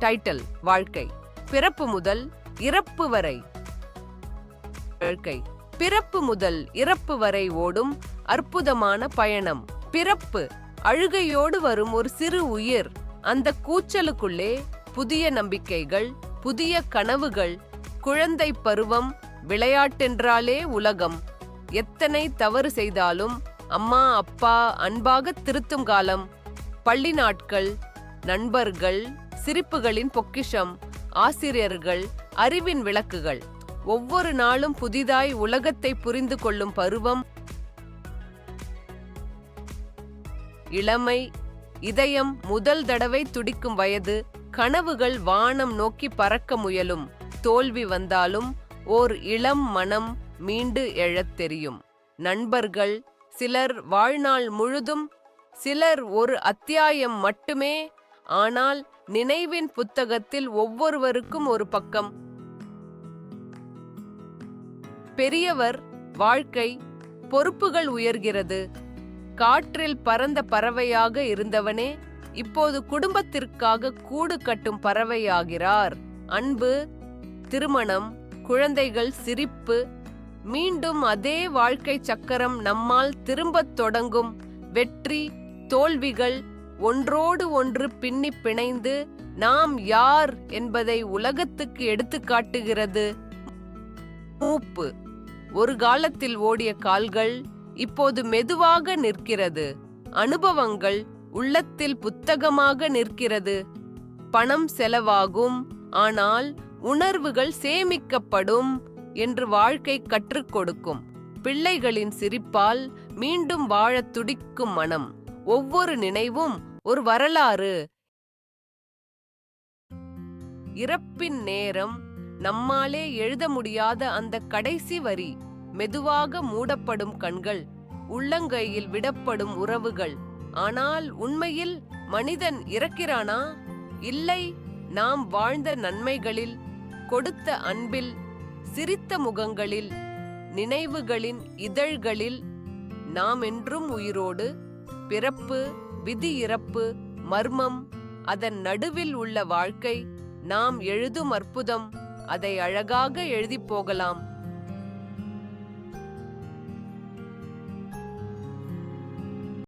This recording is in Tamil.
டைட்டில் வாழ்க்கை. பிறப்பு முதல் இறப்பு வரை. வாழ்க்கை. பிறப்பு முதல் இறப்பு வரை ஓடும் அற்புதமான பயணம். பிறப்பு. அழுகையோடு வரும் ஒரு சிறு உயிர். அந்த கூச்சலுக்குள்ளே புதிய நம்பிக்கைகள் புதிய கனவுகள் குழந்தை பருவம் விளையாட்டென்றாலே உலகம். எத்தனை தவறு செய்தாலும் அம்மா அப்பா அன்பாக திருத்தும் காலம். பள்ளி நாட்கள் நண்பர்கள் சிரிப்புகளின் பொக்கிஷம் ஆசிரியர்கள் அறிவின் விளக்குகள். ஒவ்வொரு நாளும் புதிதாய் உலகத்தை புரிந்து கொள்ளும் பருவம். இளமை இதயம் முதல் தடவை துடிக்கும் வயது கனவுகள் வானம் நோக்கி பறக்க முயலும். தோல்வி வந்தாலும் ஓர் இளம் மனம் மீண்டு எழத் தெரியும். நண்பர்கள் சிலர் வாழ்நாள் முழுதும் சிலர் ஒரு அத்தியாயம் மட்டுமே ஆனால் நினைவின் புத்தகத்தில் ஒவ்வொருவருக்கும் ஒரு பக்கம். பெரியவர் வாழ்க்கை பொறுப்புகள் உயர்கிறது. காற்றில் பறந்த பறவையாக இருந்தவனே இப்போது குடும்பத்திற்காக கூடு கட்டும் பறவையாகிறார். அன்பு திருமணம் குழந்தைகள் சிரிப்பு மீண்டும் அதே வாழ்க்கை சக்கரம் நம்மால் திரும்பத் தொடங்கும் வெற்றி தோல்விகள் ஒன்றோடு ஒன்று பின்னி பிணைந்து நாம் யார் என்பதை உலகத்துக்கு எடுத்துக்காட்டுகிறது மூப்பு. ஒரு காலத்தில் ஓடிய கால்கள் இப்போது மெதுவாக நிற்கிறது. அனுபவங்கள் உள்ளத்தில் புத்தகமாக நிற்கிறது. பணம் செலவாகும் ஆனால் உணர்வுகள் சேமிக்கப்படும் என்று வாழ்க்கை கற்றுக் கொடுக்கும். பிள்ளைகளின் சிரிப்பால் மீண்டும் வாழத் துடிக்கும் மனம். ஒவ்வொரு நினைவும் ஒரு வரலாறு. இறப்பின் நேரம் நம்மாலே எழுத முடியாத அந்த கடைசி வரி மெதுவாக மூடப்படும் கண்கள் உள்ளங்கையில் விடப்படும் உறவுகள். ஆனால் உண்மையில் மனிதன் இறக்கிறானா? இல்லை நாம் வாழ்ந்த நன்மைகளில் கொடுத்த அன்பில் சிரித்த முகங்களில் நினைவுகளின் இதழ்களில் நாம் என்றும் உயிரோடு பிறப்பு விதி இறப்பு மர்மம் அதன் நடுவில் உள்ள வாழ்க்கை நாம் எழுதும் அற்புதம் அதை அழகாக எழுதிப் போகலாம்.